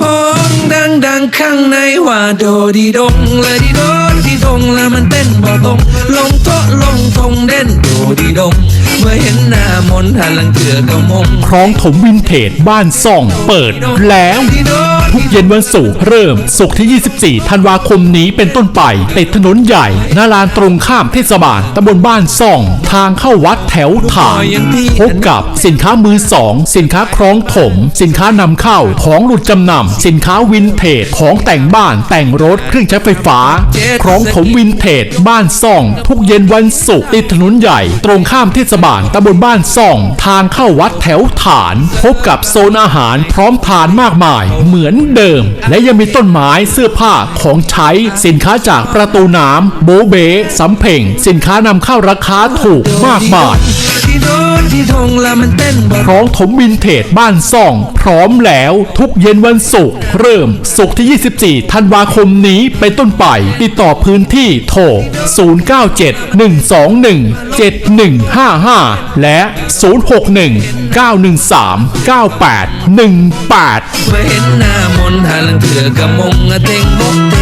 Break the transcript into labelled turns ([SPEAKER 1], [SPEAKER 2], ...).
[SPEAKER 1] ห้องดังดังข้างในว่าโดดีดงและดีโดดีดงแล้วมันเต้นบ่ตรงลงโต๊ะลงทงเด่นโดดีดง เมื่อเห็นหน้ามนต์หันหลังเถื่อก็มง
[SPEAKER 2] คลองถมวินเทจบ้านซ่องเปิดแล้ว ทุกเย็นวันศุกร์เริ่มศุกร์ที่ 24 ธันวาคมนี้เป็นต้นไปติดถนนใหญ่หน้าลานตรงข้ามเทศบาลตำบลบ้านซ่อง ทางเข้าวัดแถวฐานพบกับสินค้ามือสอง สินค้าคล้องถม สินค้านำเข้าของหลุดจำนำสินค้าวินเทจของแต่งบ้านแต่งรถเครื่องใช้ไฟฟ้าคล้องถมวินเทจบ้านซ่อง ทุกเย็นวันศุกร์ติดถนนใหญ่ ตรงข้ามเทศบาลตำบลบ้านซ่อง ทางเข้าวัดแถวฐาน พบกับโซนอาหารพร้อมทานมากมายเหมือนเดิม และยังมีต้นไม้เสื้อผ้าของใช้สินค้าจากประตูน้ำโบเบสำเพ่ง สินค้านำเข้าราคาถูกมากมาย
[SPEAKER 1] ดีโดดีดงแล้วมันเต้นบ่
[SPEAKER 2] พร้อมถมวินเทจบ้านซ่อง พร้อมแล้วทุกเย็นวันศุกร์เริ่มศุกร์ที่ 24 ธันวาคมนี้เป็นต้นไป ติดต่อพื้นที่โทร 097-121-7155 และ 061-913-9818
[SPEAKER 1] เมื่อเห็นหน้ามนต์หันหลังเถื่อก็มงอะเต้งบกเต้